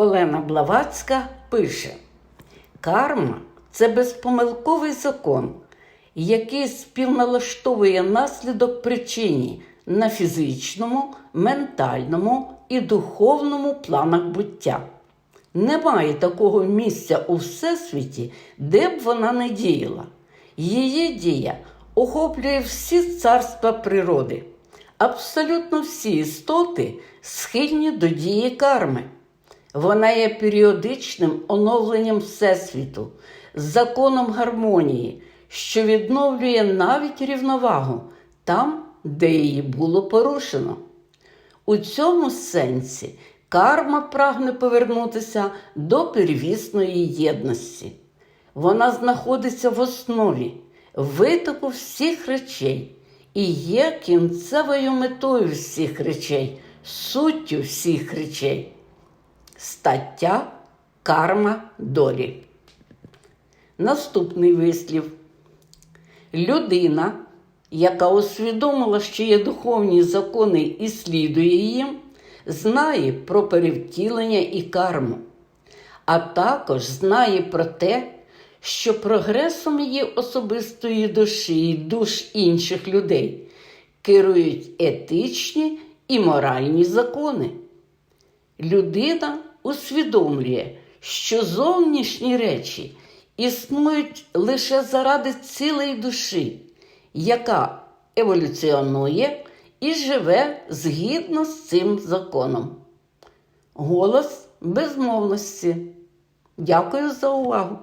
Олена Блавацька пише: Карма це безпомилковий закон, який співналаштовує наслідок причині на фізичному, ментальному і духовному планах буття. Немає такого місця у всесвіті, де б вона не діяла. Її дія охоплює всі царства природи. Абсолютно всі істоти схильні до дії карми. Вона є періодичним оновленням Всесвіту, законом гармонії, що відновлює навіть рівновагу там, де її було порушено. У цьому сенсі карма прагне повернутися до первісної єдності. Вона знаходиться в основі витоку всіх речей і є кінцевою метою всіх речей, суттю всіх речей. Стаття Карма долі. Наступний вислів. Людина, яка усвідомила, що є духовні закони і слідує їм, знає про перевтілення і карму, а також знає про те, що прогресом її особистої душі і душ інших людей керують етичні і моральні закони. Людина усвідомлює, що зовнішні речі існують лише заради цілої душі, яка еволюціонує і живе згідно з цим законом. Голос безмовності. Дякую за увагу!